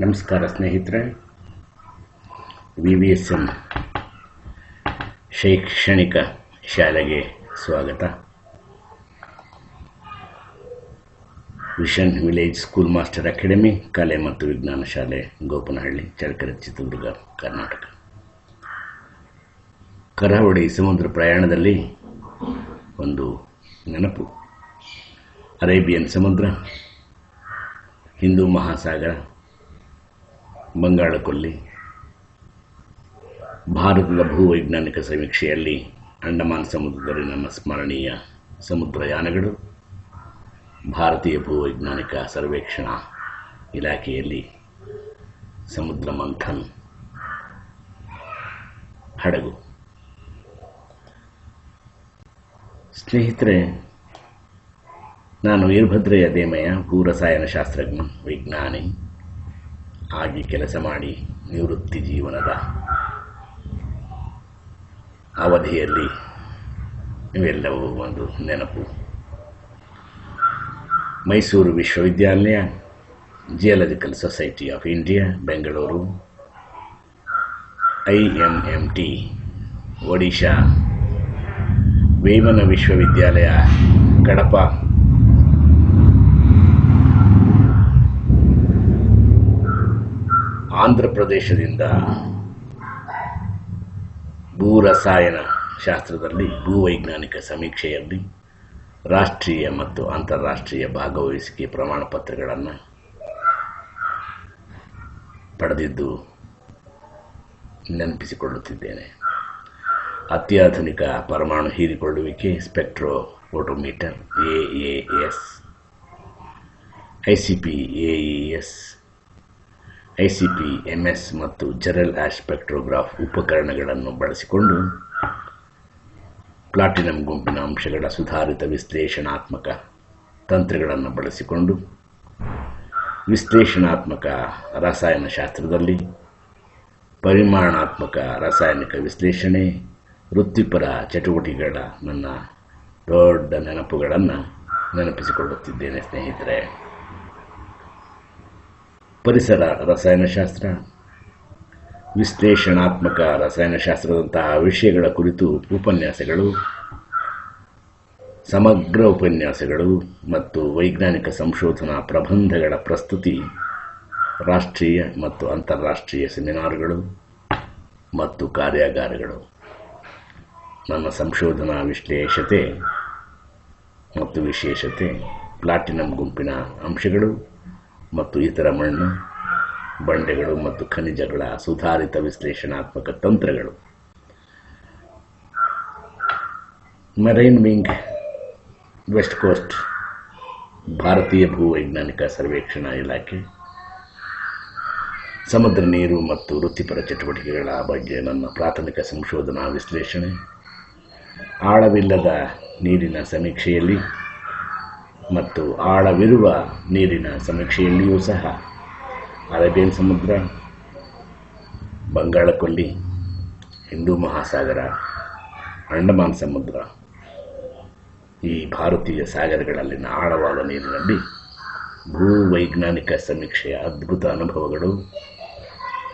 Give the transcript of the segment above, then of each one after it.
ನಮಸ್ಕಾರ ಸ್ನೇಹಿತರೆ. V V S M ಶೈಕ್ಷಣಿಕ ಶಾಲೆಗೆ ಸ್ವಾಗತ. Vision village school master academy, ಕಲೆ ಮತ್ತು ವಿಜ್ಞಾನ ಶಾಲೆ, ಗೋಪನಹಳ್ಳಿ, ಚಳ್ಳಕೆರೆ, ಚಿತ್ರದುರ್ಗ, ಕರ್ನಾಟಕ. ಕರಾವಳಿ ಸಮುದ್ರ ಪ್ರಯಾಣದಲ್ಲಿ ಒಂದು ನೆನಪು. ಅರೇಬಿಯನ್ ಸಮುದ್ರ, ಹಿಂದೂ ಮಹಾಸಾಗರ ಬಂಗಾಳ ಕೊಲ್ಲಿ ಭಾರತದ ಭೂವೈಜ್ಞಾನಿಕ ಸಮೀಕ್ಷೆಯಲ್ಲಿ ಅಂಡಮಾನ್ ಸಮುದ್ರದಲ್ಲಿ ನಮ್ಮ ಸ್ಮರಣೀಯ ಸಮುದ್ರಯಾನಗಳು ಭಾರತೀಯ ಭೂವೈಜ್ಞಾನಿಕ ಸರ್ವೇಕ್ಷಣಾ ಇಲಾಖೆಯಲ್ಲಿ ಸಮುದ್ರ ಮಂಥನ್ ಹಡಗು. ಸ್ನೇಹಿತರೆ, ನಾನು ವೀರಭದ್ರಯ್ಯ ದೇಮಯ್ಯ ಭೂರಸಾಯನ ಶಾಸ್ತ್ರಜ್ಞ, ವಿಜ್ಞಾನಿ. ಆಗಿ ಕೆಲಸ ಮಾಡಿ ನಿವೃತ್ತಿ ಜೀವನದ ಅವಧಿಯಲ್ಲಿ ಇವೆಲ್ಲವೂ ಒಂದು ನೆನಪು. ಮೈಸೂರು ವಿಶ್ವವಿದ್ಯಾಲಯ, geological society of India, Bengaluru. I M M T, Odisha. Vemana ವಿಶ್ವವಿದ್ಯಾಲಯ, ಕಡಪ. ಆಂಧ್ರ ಪ್ರದೇಶದಿಂದ ಭೂರಸಾಯನ ಶಾಸ್ತ್ರದಲ್ಲಿ ಭೂವೈಜ್ಞಾನಿಕ ಸಮೀಕ್ಷೆಯಲ್ಲಿ ರಾಷ್ಟ್ರೀಯ ಮತ್ತು ಅಂತಾರಾಷ್ಟ್ರೀಯ ಭಾಗವಹಿಸಿಕೆ ಪ್ರಮಾಣ ಪತ್ರಗಳನ್ನು ಪಡೆದಿದ್ದು ನೆನಪಿಸಿಕೊಳ್ಳುತ್ತಿದ್ದೇನೆ. ಅತ್ಯಾಧುನಿಕ ಪರಮಾಣು ಹೀರಿಕೊಳ್ಳುವಿಕೆ spectrophotometer A A S I C P A E S I MS ಮತ್ತು ಜರಲ್ ಆಸ್ಪೆಕ್ಟ್ರೋಗ್ರಾಫ್ ಸ್ಪೆಕ್ಟ್ರೋಗ್ರಾಫ್ ಉಪಕರಣಗಳನ್ನು ಬಳಸಿಕೊಂಡು ಪ್ಲಾಟಿನಂ ಗುಂಪಿನ ಅಂಶಗಳ ಸುಧಾರಿತ ವಿಶ್ಲೇಷಣಾತ್ಮಕ ತಂತ್ರಗಳನ್ನು ಬಳಸಿಕೊಂಡು ವಿಶ್ಲೇಷಣಾತ್ಮಕ ರಸಾಯನಶಾಸ್ತ್ರದಲ್ಲಿ ಪರಿಮಾಣಾತ್ಮಕ ರಾಸಾಯನಿಕ ವಿಶ್ಲೇಷಣೆ, ವೃತ್ತಿಪರ ಚಟುವಟಿಕೆಗಳ ನನ್ನ ದೊಡ್ಡ ನೆನಪುಗಳನ್ನು ನೆನಪಿಸಿಕೊಳ್ಳುತ್ತಿದ್ದೇನೆ ಸ್ನೇಹಿತರೆ. ಪರಿಸರ ರಸಾಯನಶಾಸ್ತ್ರ, ವಿಶ್ಲೇಷಣಾತ್ಮಕ ರಸಾಯನಶಾಸ್ತ್ರದಂತಹ ವಿಷಯಗಳ ಕುರಿತು ಉಪನ್ಯಾಸಗಳು, ಸಮಗ್ರ ಉಪನ್ಯಾಸಗಳು ಮತ್ತು ವೈಜ್ಞಾನಿಕ ಸಂಶೋಧನಾ ಪ್ರಬಂಧಗಳ ಪ್ರಸ್ತುತಿ, ರಾಷ್ಟ್ರೀಯ ಮತ್ತು ಅಂತಾರಾಷ್ಟ್ರೀಯ ಸೆಮಿನಾರ್ಗಳು ಮತ್ತು ಕಾರ್ಯಾಗಾರಗಳು. ನನ್ನ ಸಂಶೋಧನಾ ವಿಶ್ಲೇಷತೆ ಮತ್ತು ವಿಶೇಷತೆ, ಪ್ಲಾಟಿನಂ ಗುಂಪಿನ ಅಂಶಗಳು. ಮತ್ತು ಇತರ ಮಣ್ಣು, ಬಂಡೆಗಳು ಮತ್ತು ಖನಿಜಗಳ ಸುಧಾರಿತ ವಿಶ್ಲೇಷಣಾತ್ಮಕ ತಂತ್ರಗಳು. ಮರೈನ್ ವಿಂಗ್ ವೆಸ್ಟ್ ಕೋಸ್ಟ್ ಭಾರತೀಯ ಭೂವೈಜ್ಞಾನಿಕ ಸರ್ವೇಕ್ಷಣಾ ಇಲಾಖೆ. ಸಮುದ್ರ ನೀರು ಮತ್ತು ವೃತ್ತಿಪರ ಚಟುವಟಿಕೆಗಳ ಬಗ್ಗೆ ನನ್ನ ಪ್ರಾಥಮಿಕ ಸಂಶೋಧನಾ ವಿಶ್ಲೇಷಣೆ. ಆಳವಿಲ್ಲದ ನೀರಿನ ಸಮೀಕ್ಷೆಯಲ್ಲಿ ಮತ್ತು ಆಳವಿರುವ ನೀರಿನ ಸಮೀಕ್ಷೆಯಲ್ಲಿಯೂ ಸಹ ಅರೇಬಿಯನ್ ಸಮುದ್ರ, ಬಂಗಾಳಕೊಲ್ಲಿ, ಹಿಂದೂ ಮಹಾಸಾಗರ, ಅಂಡಮಾನ್ ಸಮುದ್ರ, ಈ ಭಾರತೀಯ ಸಾಗರಗಳಲ್ಲಿನ ಆಳವಾದ ನೀರಿನಲ್ಲಿ ಭೂವೈಜ್ಞಾನಿಕ ಸಮೀಕ್ಷೆಯ ಅದ್ಭುತ ಅನುಭವಗಳು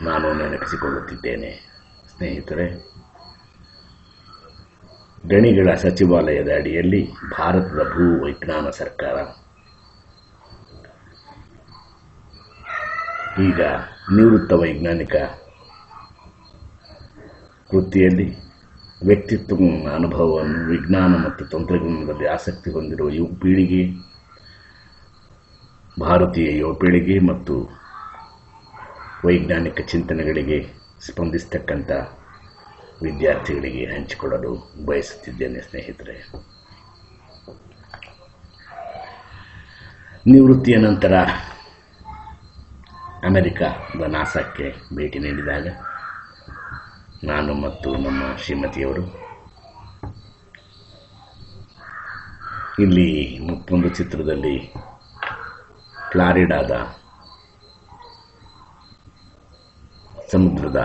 ನಾನು ನೆನಪಿಸಿಕೊಳ್ಳುತ್ತಿದ್ದೇನೆ. ಸ್ನೇಹಿತರೆ ಗಣಿಗಳ ಸಚಿವಾಲಯದ ಅಡಿಯಲ್ಲಿ ಭಾರತದ ಭೂ ವಿಜ್ಞಾನ ಸರ್ಕಾರ. ಈಗ ನಿವೃತ್ತ ವೈಜ್ಞಾನಿಕ ವೃತ್ತಿಯಲ್ಲಿ ವ್ಯಕ್ತಿತ್ವ ಅನುಭವವನ್ನು, ವಿಜ್ಞಾನ ಮತ್ತು ತಂತ್ರಜ್ಞಾನದಲ್ಲಿ ಆಸಕ್ತಿ ಹೊಂದಿರುವ ಯುವ ಪೀಳಿಗೆ, ಭಾರತೀಯ ಯುವ ಪೀಳಿಗೆ ಮತ್ತು ವೈಜ್ಞಾನಿಕ ಚಿಂತನೆಗಳಿಗೆ ಸ್ಪಂದಿಸ್ತಕ್ಕಂಥ ವಿದ್ಯಾರ್ಥಿಗಳಿಗೆ ಹಂಚಿಕೊಳ್ಳಲು ಬಯಸುತ್ತಿದ್ದೇನೆ, ಸ್ನೇಹಿತರೆ. ನಿವೃತ್ತಿಯ ನಂತರ ಅಮೆರಿಕದ ನಾಸಾಕ್ಕೆ ಭೇಟಿ ನೀಡಿದಾಗ ನಾನು ಮತ್ತು ನಮ್ಮ ಶ್ರೀಮತಿಯವರು ಇಲ್ಲಿ ಮತ್ತೊಂದು ಚಿತ್ರದಲ್ಲಿ ಫ್ಲಾರಿಡಾದ ಸಮುದ್ರದ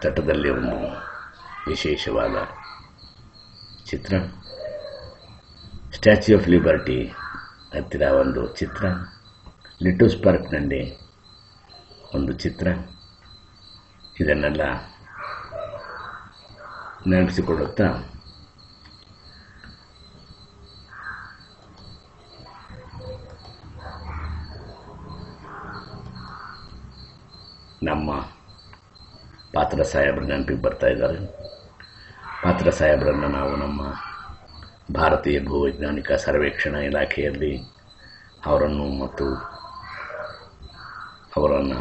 ತಟದಲ್ಲಿ ಒಂದು ವಿಶೇಷವಾದ ಚಿತ್ರ. ಸ್ಟ್ಯಾಚ್ಯೂ ಆಫ್ ಲಿಬರ್ಟಿ ಹತ್ತಿರ ಒಂದು ಚಿತ್ರ. ಲಿಟೋಸ್ ಪಾರ್ಕ್ನಲ್ಲಿ ಒಂದು ಚಿತ್ರ. ಇದನ್ನೆಲ್ಲ ನೆನಪಿಸಿಕೊಳ್ಳುತ್ತಾ. ನಮ್ಮ ಪಾತ್ರ ಸಾಹೇಬ್ರ ನೆನಪಿಗೆ ಬರ್ತಾ ಇದ್ದಾರೆ. ಪಾತ್ರ ಸಾಹೇಬರನ್ನು ನಾವು ನಮ್ಮ ಭಾರತೀಯ ಭೂವೈಜ್ಞಾನಿಕ ಸರ್ವೇಕ್ಷಣಾ ಇಲಾಖೆಯಲ್ಲಿ ಅವರನ್ನು ಮತ್ತು ಅವರನ್ನು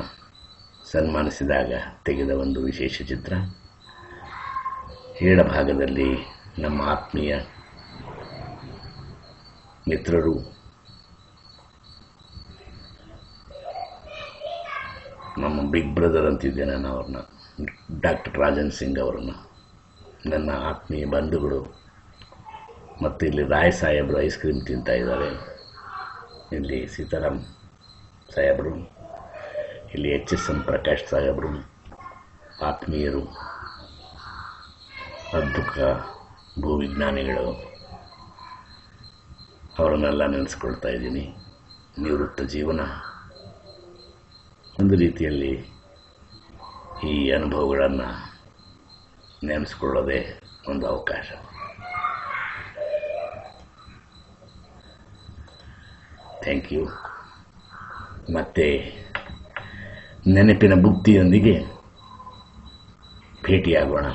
ಸನ್ಮಾನಿಸಿದಾಗ ತೆಗೆದ ಒಂದು ವಿಶೇಷ ಚಿತ್ರ. ಭಾಗದಲ್ಲಿ ನಮ್ಮ ಆತ್ಮೀಯ ಮಿತ್ರರು ನಮ್ಮ ಬಿಗ್ ಬ್ರದರ್ ಅಂತಿದ್ದೆ ನಾನು ಅವ್ರನ್ನ, ಡಾಕ್ಟರ್ ರಾಜನ್ ಸಿಂಗ್ ಅವರನ್ನು. ನನ್ನ ಆತ್ಮೀಯ ಬಂಧುಗಳು, ಮತ್ತು ಇಲ್ಲಿ ರಾಯ್ ಸಾಹೇಬರು ಐಸ್ ಕ್ರೀಮ್ ತಿಂತಾ ಇದ್ದಾರೆ. ಇಲ್ಲಿ ಸೀತಾರಾಮ್ ಸಾಹೇಬರು, ಇಲ್ಲಿ ಎಚ್ ಎಸ್ ಎಂ ಪ್ರಕಾಶ್ ಸಾಹೇಬರು, ಆತ್ಮೀಯರು, ಅದ್ಭುತ ಭೂವಿಜ್ಞಾನಿಗಳು. ಅವರನ್ನೆಲ್ಲ ನೆನೆಸ್ಕೊಳ್ತಾ ಇದ್ದೀನಿ. ನಿವೃತ್ತ ಜೀವನ. ಒಂದು ರೀತಿಯಲ್ಲಿ ಈ ಅನುಭವಗಳನ್ನು ನೆನೆಸ್ಕೊಳ್ಳೋದೇ ಒಂದು ಅವಕಾಶ. ಥ್ಯಾಂಕ್ ಯು ಮತ್ತೆ ನೆನಪಿನ ಬುಕ್ತಿಯೊಂದಿಗೆ ಭೇಟಿಯಾಗೋಣ.